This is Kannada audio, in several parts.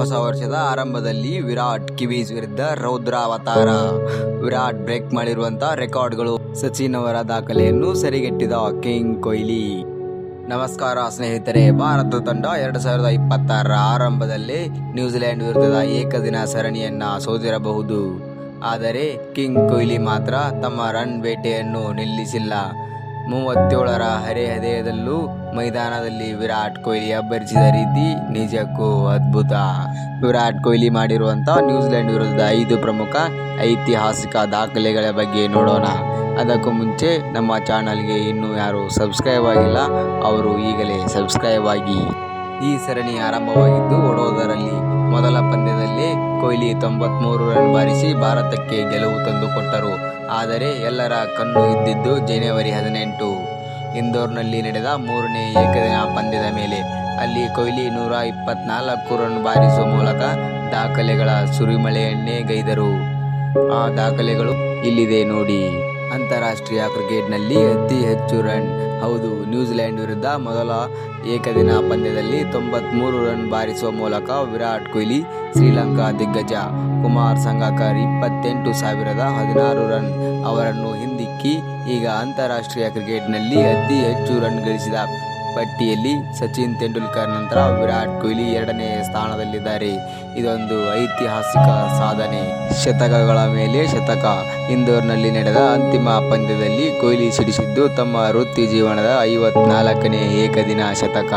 ಹೊಸ ವರ್ಷದ ಆರಂಭದಲ್ಲಿ ವಿರಾಟ್ ಕಿವೀಸ್ ವಿರುದ್ಧ ರೌದ್ರ ಅವತಾರ ವಿರಾಟ್ ಬ್ರೇಕ್ ಮಾಡಿರುವಂತಹ ರೆಕಾರ್ಡ್ಗಳು ಸಚಿನ್ ಅವರ ದಾಖಲೆಯನ್ನು ಸರಿಗಟ್ಟಿದ ಕಿಂಗ್ ಕೊಹ್ಲಿ. ನಮಸ್ಕಾರ ಸ್ನೇಹಿತರೆ, ಭಾರತ ತಂಡ ಎರಡು ಸಾವಿರದ ಇಪ್ಪತ್ತಾರರ ಆರಂಭದಲ್ಲಿ ನ್ಯೂಜಿಲೆಂಡ್ ವಿರುದ್ಧದ ಏಕದಿನ ಸರಣಿಯನ್ನ ಸೋತಿರಬಹುದು. ಆದರೆ ಕಿಂಗ್ ಕೊಹ್ಲಿ ಮಾತ್ರ ತಮ್ಮ ರನ್ ಬೇಟೆಯನ್ನು ನಿಲ್ಲಿಸಿಲ್ಲ. ಮೂವತ್ತೇಳರ ಹರಿಹದಯದಲ್ಲೂ ಮೈದಾನದಲ್ಲಿ ವಿರಾಟ್ ಕೊಹ್ಲಿ ಅಬ್ಬರಿಸಿದ ರೀತಿ ನಿಜಕ್ಕೂ ಅದ್ಭುತ. ವಿರಾಟ್ ಕೊಹ್ಲಿ ಮಾಡಿರುವಂಥ ನ್ಯೂಜಿಲೆಂಡ್ ವಿರುದ್ಧದ ಐದು ಪ್ರಮುಖ ಐತಿಹಾಸಿಕ ದಾಖಲೆಗಳ ಬಗ್ಗೆ ನೋಡೋಣ. ಅದಕ್ಕೂ ಮುಂಚೆ ನಮ್ಮ ಚಾನಲ್ಗೆ ಇನ್ನೂ ಯಾರು ಸಬ್ಸ್ಕ್ರೈಬ್ ಆಗಿಲ್ಲ, ಅವರು ಈಗಲೇ ಸಬ್ಸ್ಕ್ರೈಬ್ ಆಗಿ. ಈ ಸರಣಿ ಆರಂಭವಾಗಿದ್ದು, ಓಡೋದರಲ್ಲಿ ತೊಂಬತ್ಮೂರು ರನ್ ಬಾರಿಸಿ ಭಾರತಕ್ಕೆ ಗೆಲುವು ತಂದುಕೊಟ್ಟರು. ಆದರೆ ಎಲ್ಲರ ಕಣ್ಣು ಇದ್ದಿದ್ದು ಜನವರಿ ಹದಿನೆಂಟು. ಇಂದೋರ್ನಲ್ಲಿ ನಡೆದ ಮೂರನೇ ಏಕದಿನ ಪಂದ್ಯದ ಮೇಲೆ ಅಲ್ಲಿ ಕೊಹ್ಲಿ ನೂರ ಇಪ್ಪತ್ನಾಲ್ಕು ರನ್ ಬಾರಿಸುವ ಮೂಲಕ ದಾಖಲೆಗಳ ಸುರಿಮಳೆಯನ್ನೇ ಗೈದರು. ಆ ದಾಖಲೆಗಳು ಇಲ್ಲಿದೆ ನೋಡಿ. ಅಂತಾರಾಷ್ಟ್ರೀಯ ಕ್ರಿಕೆಟ್ನಲ್ಲಿ ಅತಿ ಹೆಚ್ಚು ರನ್. ಹೌದು, ನ್ಯೂಜಿಲೆಂಡ್ ವಿರುದ್ಧ ಮೊದಲ ಏಕದಿನ ಪಂದ್ಯದಲ್ಲಿ ತೊಂಬತ್ಮೂರು ರನ್ ಬಾರಿಸುವ ಮೂಲಕ ವಿರಾಟ್ ಕೊಹ್ಲಿ, ಶ್ರೀಲಂಕಾ ದಿಗ್ಗಜ ಕುಮಾರ್ ಸಂಗಕರ್ ಇಪ್ಪತ್ತೆಂಟು ಸಾವಿರದ ಹದಿನಾರು ರನ್ ಅವರನ್ನು ಹಿಂದಿಕ್ಕಿ ಈಗ ಅಂತಾರಾಷ್ಟ್ರೀಯ ಕ್ರಿಕೆಟ್ನಲ್ಲಿ ಅತಿ ಹೆಚ್ಚು ರನ್ ಗಳಿಸಿದ ಪಟ್ಟಿಯಲ್ಲಿ ಸಚಿನ್ ತೆಂಡೂಲ್ಕರ್ ನಂತರ ವಿರಾಟ್ ಕೊಹ್ಲಿ ಎರಡನೇ ಸ್ಥಾನದಲ್ಲಿದ್ದಾರೆ. ಇದೊಂದು ಐತಿಹಾಸಿಕ ಸಾಧನೆ. ಶತಕಗಳ ಮೇಲೆ ಶತಕ. ಇಂದೋರ್ನಲ್ಲಿ ನಡೆದ ಅಂತಿಮ ಪಂದ್ಯದಲ್ಲಿ ಕೊಹ್ಲಿ ಸಿಡಿಸಿದ್ದು ತಮ್ಮ ವೃತ್ತಿ ಜೀವನದ ಐವತ್ನಾಲ್ಕನೇ ಏಕದಿನ ಶತಕ.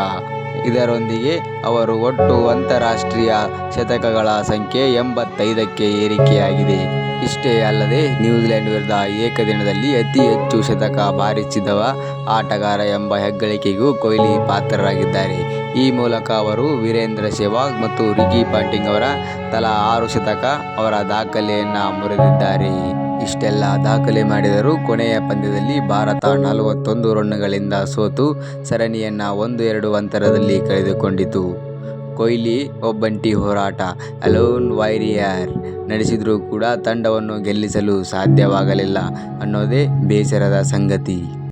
ಇದರೊಂದಿಗೆ ಅವರು ಒಟ್ಟು ಅಂತಾರಾಷ್ಟ್ರೀಯ ಶತಕಗಳ ಸಂಖ್ಯೆ ಎಂಬತ್ತೈದಕ್ಕೆ ಏರಿಕೆಯಾಗಿದೆ. ಇಷ್ಟೇ ಅಲ್ಲದೆ, ನ್ಯೂಜಿಲೆಂಡ್ ವಿರುದ್ಧ ಏಕದಿನದಲ್ಲಿ ಅತಿ ಹೆಚ್ಚು ಶತಕ ಬಾರಿಸಿದವ ಆಟಗಾರ ಎಂಬ ಹೆಗ್ಗಳಿಕೆಗೂ ಕೊಹ್ಲಿ ಪಾತ್ರರಾಗಿದ್ದಾರೆ. ಈ ಮೂಲಕ ಅವರು ವೀರೇಂದ್ರ ಸೆಹ್ವಾಗ್ ಮತ್ತು ರಿಗಿ ಪಾಂಟಿಂಗ್ ಅವರ ತಲಾ ಆರು ಶತಕ ಅವರ ದಾಖಲೆಯನ್ನು ಮುರಿದಿದ್ದಾರೆ. ಇಷ್ಟೆಲ್ಲ ದಾಖಲೆ ಮಾಡಿದರೂ ಕೊನೆಯ ಪಂದ್ಯದಲ್ಲಿ ಭಾರತ ನಲವತ್ತೊಂದು ರನ್ಗಳಿಂದ ಸೋತು ಸರಣಿಯನ್ನು ಒಂದು ಎರಡು ಅಂತರದಲ್ಲಿ ಕಳೆದುಕೊಂಡಿತು. ಕೊಹ್ಲಿ ಒಬ್ಬಂಟಿ ಹೋರಾಟ, ಅಲೋನ್ ವೈರಿಯರ್ ನಡೆಸಿದರೂ ಕೂಡ ತಂಡವನ್ನು ಗೆಲ್ಲಿಸಲು ಸಾಧ್ಯವಾಗಲಿಲ್ಲ ಅನ್ನೋದೇ ಬೇಸರದ ಸಂಗತಿ.